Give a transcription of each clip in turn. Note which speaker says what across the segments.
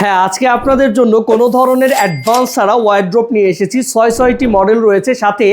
Speaker 1: হ্যাঁ আজকে আপনাদের জন্য কোনো ধরনের অ্যাডভান্স ছাড়া ওয়াইড্রপ নিয়ে এসেছি। ছয় ছয়টি মডেল রয়েছে, সাথে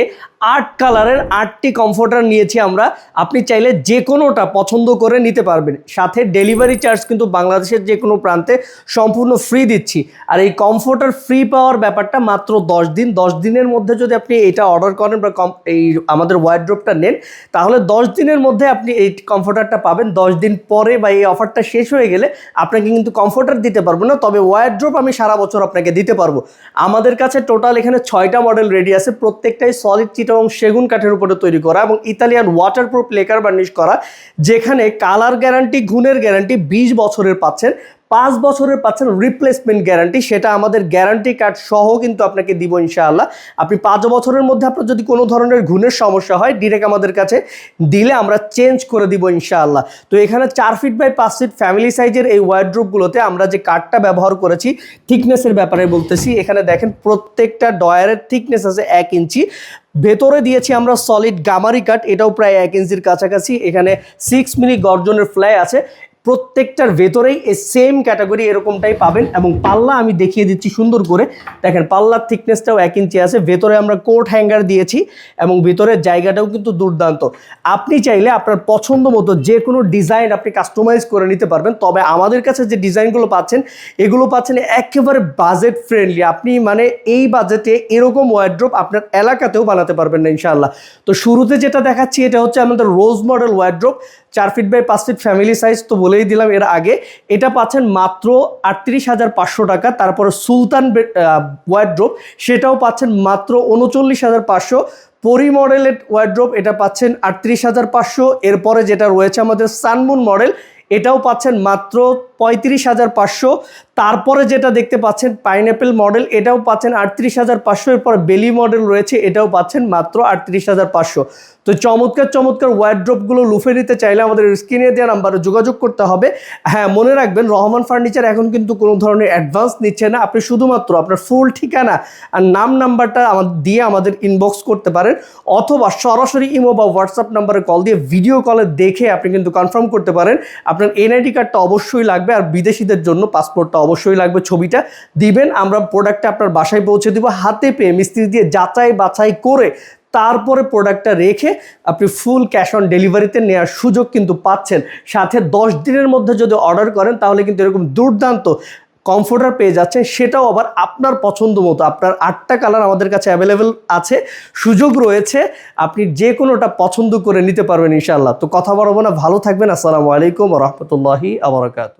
Speaker 1: আট কালারের আটটি কমফোর্টার নিয়েছি আমরা। আপনি চাইলে যে কোনোটা পছন্দ করে নিতে পারবেন। সাথে ডেলিভারি চার্জ কিন্তু বাংলাদেশের যে কোনো প্রান্তে সম্পূর্ণ ফ্রি দিচ্ছি। আর এই কমফোর্টার ফ্রি পাওয়ার ব্যাপারটা মাত্র দশ দিন। দশ দিনের মধ্যে যদি আপনি এটা অর্ডার করেন বা কম এই আমাদের ওয়াইড্রোপটা নেন, তাহলে দশ দিনের মধ্যে আপনি এই কমফোর্টারটা পাবেন। দশ দিন পরে বা এই অফারটা শেষ হয়ে গেলে আপনাকে কিন্তু কমফোর্টার দিতে পারব না। তবে ওয়াইড্রোপ আমি সারা বছর আপনাকে দিতে পারব। আমাদের কাছে টোটাল এখানে ছয়টা মডেল রেডি আছে। প্রত্যেকটাই সলিড চিটং সেগুন কাঠের উপরে তৈরি করা এবং ইতালিয়ান ওয়াটারপ্রুফ লেকার বার্নিশ করা, যেখানে কালার গ্যারান্টি গুণের গ্যারান্টি বিশ বছরের পাচ্ছেন পাঁচ বছরের পাচ্ছেন রিপ্লেসমেন্ট গ্যারান্টি সেটা আমাদের গ্যারান্টি কার্ড সহ কিন্তু আপনাকে দিব ইনশাআল্লাহ। আপনি পাঁচ বছরের মধ্যে আপনার যদি কোনো ধরনের ঘুণের সমস্যা হয় ডিরেক্ট আমাদের কাছে দিলে আমরা চেঞ্জ করে দিব ইনশাআল্লাহ। তো এখানে চার ফিট বাই পাঁচ ফিট ফ্যামিলি সাইজের এই ওয়ার্ড্রোপগুলোতে আমরা যে কাঠটা ব্যবহার করেছি থিকনেসের ব্যাপারে বলতেছি, এখানে দেখেন প্রত্যেকটা ডয়ারের থিকনেস আছে এক ইঞ্চি। ভেতরে দিয়েছি আমরা সলিড গামারি কাঠ এটাও প্রায় এক ইঞ্চির কাছাকাছি, এখানে সিক্স মিলি গর্জনের ফ্লাই আছে। প্রত্যেকটার ভেতরেই এই সেম ক্যাটাগরি এরকমটাই পাবেন এবং পাল্লা আমি দেখিয়ে দিচ্ছি সুন্দর করে। দেখেন, পাল্লার থিকনেসটাও এক ইঞ্চি আছে, ভেতরে আমরা কোট হ্যাঙ্গার দিয়েছি এবং ভেতরের জায়গাটাও কিন্তু দুর্দান্ত। আপনি চাইলে আপনার পছন্দ মতো যে কোনো ডিজাইন আপনি কাস্টমাইজ করে নিতে পারবেন, তবে আমাদের কাছে যে ডিজাইনগুলো পাচ্ছেন, এগুলো পাচ্ছেন একেবারে বাজেট ফ্রেন্ডলি আপনি মানে এই বাজেটে এরকম ওয়ার্ড্রোপ আপনার এলাকাতেও বানাতে পারবেন না, ইনশাআল্লাহ। তো শুরুতে যেটা দেখাচ্ছি, এটা হচ্ছে আমাদের রোজ মডেল ওয়ার্ড্রোপ চার ফিট বাই পাঁচ ফিট ফ্যামিলি সাইজ তো বলেই দিলাম এর আগে। এটা পাচ্ছেন মাত্র আটত্রিশ হাজার পাঁচশো টাকা, তারপরে সুলতান ওয়ার্ড্রোপ সেটাও পাচ্ছেন মাত্র উনচল্লিশ হাজার পাঁচশো। পরি মডেলের ওয়ার্ড্রোপ এটা পাচ্ছেন আটত্রিশ হাজার পাঁচশো। এরপরে যেটা রয়েছে আমাদের সানমুন মডেল, এটাও পাচ্ছেন মাত্র পঁয়ত্রিশ হাজার পাঁচশো। তারপরে যেটা দেখতে পাচ্ছেন পাইনঅ্যাপেল মডেল এটাও পাচ্ছেন আটত্রিশ হাজার পাঁচশো, এরপর বেলি মডেল রয়েছে, এটাও পাচ্ছেন মাত্র আটত্রিশ হাজার পাঁচশো। তো চমৎকার চমৎকার ওয়ার্ড্রপগুলো লুফে নিতে চাইলে আমাদের স্ক্রিনে দেওয়া নাম্বারে যোগাযোগ করতে হবে। হ্যাঁ মনে রাখবেন, রহমান ফার্নিচার এখন কিন্তু কোনো ধরনের অ্যাডভান্স নিচ্ছে না। আপনি শুধুমাত্র আপনার ফুল ঠিকানা আর নাম নাম্বারটা দিয়ে আমাদের ইনবক্স করতে পারেন, অথবা সরাসরি ইমো বা হোয়াটসঅ্যাপ নাম্বারে কল দিয়ে ভিডিও কলে দেখে আপনি কিন্তু কনফার্ম করতে পারেন। আপনার এনআইডি কার্ডটা অবশ্যই লাগবে আর বিদেশিদের জন্য পাসপোর্টটা অবশ্যই লাগবে ছবিটা। দিবেন, আমরা প্রোডাক্টটা আপনার বাসায় পৌঁছে দিব, হাতে পেয়ে মিস্ত্রি দিয়ে যাচাই বাছাই করে তারপরে প্রোডাক্টটা রেখে আপনি ফুল ক্যাশ অন ডেলিভারিতে নেওয়ার সুযোগ কিন্তু পাচ্ছেন। সাথে দশ দিনের মধ্যে যদি অর্ডার করেন, তাহলে কিন্তু এরকম দুর্দান্ত কমফোর্টার পেয়ে যাচ্ছেন। সেটাও আবার আপনার পছন্দ মতো, আপনার আটটা কালার আমাদের কাছে অ্যাভেলেবেল আছে, সুযোগ রয়েছে, আপনি যে কোনোটা পছন্দ করে নিতে পারবেন ইনশাল্লাহ তো কথা বলব না, ভালো থাকবেন, আসসালামু আলাইকুম রহমতুল্লাহি আবরকাত